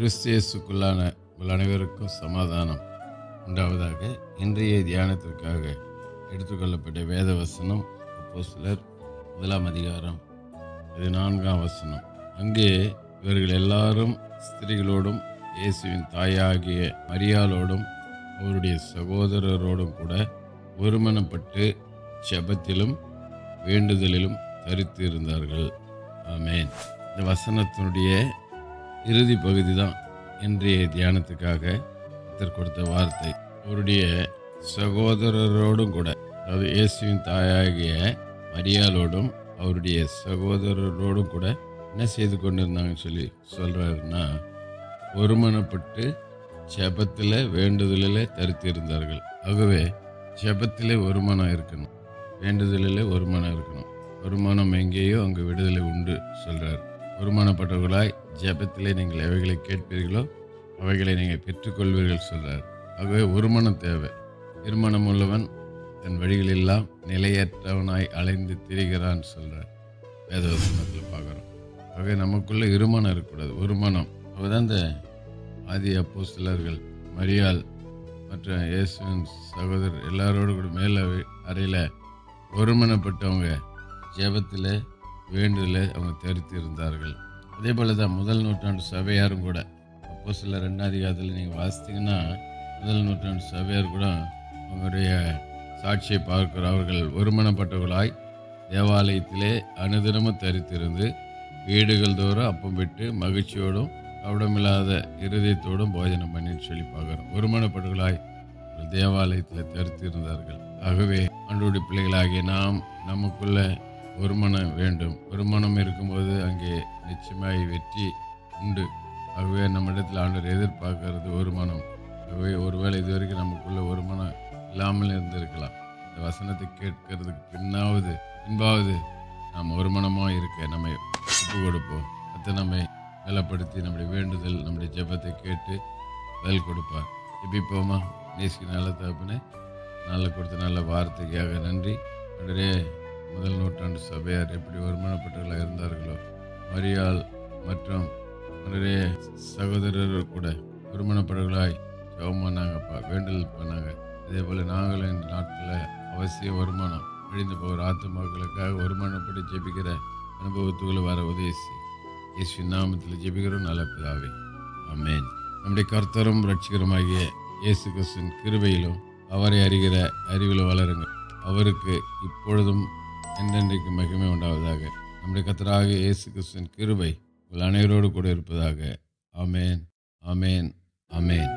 கிறிஸ்தியேசுக்குள்ளான உங்கள் அனைவருக்கும் சமாதானம் உண்டாவதாக இன்றைய தியானத்திற்காக எடுத்துக்கொள்ளப்பட்ட வேத வசனம் அப்போ சிலர் முதலாம் அதிகாரம் பதினான்காம் வசனம். அங்கே இவர்கள் எல்லாரும் ஸ்திரீகளோடும் இயேசுவின் தாயாகிய மரியாளோடும் அவருடைய சகோதரரோடும் கூட ஒருமனப்பட்டு செபத்திலும் வேண்டுதலிலும் தரித்து இருந்தார்கள் ஆமேன். இந்த வசனத்தினுடைய இறுதி பகுதி தான் இன்றைய தியானத்துக்காக கர்த்தர் கொடுத்த வார்த்தை. அவருடைய சகோதரரோடும் கூட அதாவது இயேசுவின் தாயாகிய மரியாளோடும் அவருடைய சகோதரரோடும் கூட என்ன செய்து கொண்டிருந்தாங்கன்னு சொல்லி சொல்கிறாருன்னா ஒருமனப்பட்டு ஜபத்தில் வேண்டுதலில் தரித்து இருந்தார்கள் ஆகவே ஜபத்தில் ஒருமனம் இருக்கணும். வேண்டுதலில் ஒருமனம் இருக்கணும். ஒருமனம் எங்கேயோ அங்கே விடுதலை உண்டு சொல்கிறார் குருமானப்பட்டவர்களாய் ஜபத்திலே நீங்கள் எவைகளை கேட்பீர்களோ அவைகளை நீங்கள் பெற்றுக்கொள்வீர்கள் சொல்கிறார் ஆகவே ஒருமணம் தேவை. திருமணம் உள்ளவன் தன் வழிகளெல்லாம் நிலையற்றவனாய் அலைந்து திரிகிறான் சொல்கிறார் வேதவசனத்தில் பார்க்குறோம். ஆகவே நமக்குள்ளே இருமனம் இருக்கக்கூடாது. ஒரு மனம் அப்பதான் இந்த ஆதி அப்போ சிலர்கள் மரியாள் மற்ற இயேசுவின் சகோதரர் எல்லாரோடு கூட மேலே அறையில் ஒருமனப்பட்டவங்க ஜெபத்தில் வேண்டுதலை அவங்க தரித்து இருந்தார்கள் அதே போல் தான் முதல் நூற்றாண்டு சபையாரும் கூட அப்போ சில ரெண்டாவது காலத்தில் நீங்கள் வாசித்தீங்கன்னா முதல் நூற்றாண்டு சபையார் கூட அவங்களுடைய சாட்சியை பார்க்கிற அவர்கள் ஒருமனப்பட்டவர்களாய் தேவாலயத்திலே அனுதினமும் தரித்திருந்து வீடுகள் தோறும் அப்பம் விட்டு மகிழ்ச்சியோடும் கவடமில்லாத இருதயத்தோடும் போஜனம் பண்ணின்னு சொல்லி பார்க்குறோம் ஒருமனப்பட்டவர்களாய் தேவாலயத்தில் தரித்து இருந்தார்கள் ஆகவே ஆண்டோடைய பிள்ளைகளாகிய நாம் நமக்குள்ள ஒருமனம் வேண்டும். ஒருமனம் இருக்கும்போது அங்கே நிச்சயமாய் வெற்றி உண்டு. ஆகவே நம்மிடத்தில் ஆண்டவர் எதிர்பார்க்கறது ஒரு மனம் ஆகவே ஒருவேளை இதுவரைக்கும் நமக்குள்ள ஒரு மனம் இல்லாமல் இருந்திருக்கலாம். இந்த வசனத்தை கேட்கறதுக்கு பின்னாவது பின்பாவது நாம் ஒரு மனமாக இருக்க நம்மை ஒப்பு கொடுப்போம் அதை நம்மை பலப்படுத்தி நம்முடைய வேண்டுதல் நம்முடைய ஜெபத்தை கேட்டு பதில் கொடுப்பார். ஜெபிப்போமா? நேசிக்கு நல்ல தகப்பனே நல்ல கொடுத்த நல்ல வார்த்தைக்காக நன்றி. அன்றே முதல் நூற்றாண்டு சபையார் எப்படி வருமானப்பட்டவர்களாக இருந்தார்களோ மரியாள் மற்றும் நிறைய சகோதரர் கூட ஒருமனப்பட்டவர்களாய் ஜெபம் பண்ணாங்கப்பா வேண்டுதல் பண்ணாங்க. அதே போல் நாங்களும் இந்த நாட்டில் அவசிய வருமானம் அழிந்து போகிற ஆத்மாக்களுக்காக வருமானப்பட்டு ஜெபிக்கிற அனுபவத்துக்குள்ள வர உதவி இயேசு இயேசுவின் நாமத்தில் ஜெபிக்கிறோம். நல்ல பிதாவே அமேன் நம்முடைய கர்த்தரும் ரட்சிகரமாகிய இயேசு கிருஷ்ணன் கிருபையிலும் அவரை அறிகிற அறிவில் வளருங்கள். அவருக்கு இப்பொழுதும் என்றென்றைக்கு மகிமை உண்டாவதாக. நம்முடைய கத்தராக இயேசு கிறிஸ்துவின் கிருபை உங்கள் அனைவரோடு கூட இருப்பதாக. அமேன் அமேன் அமேன்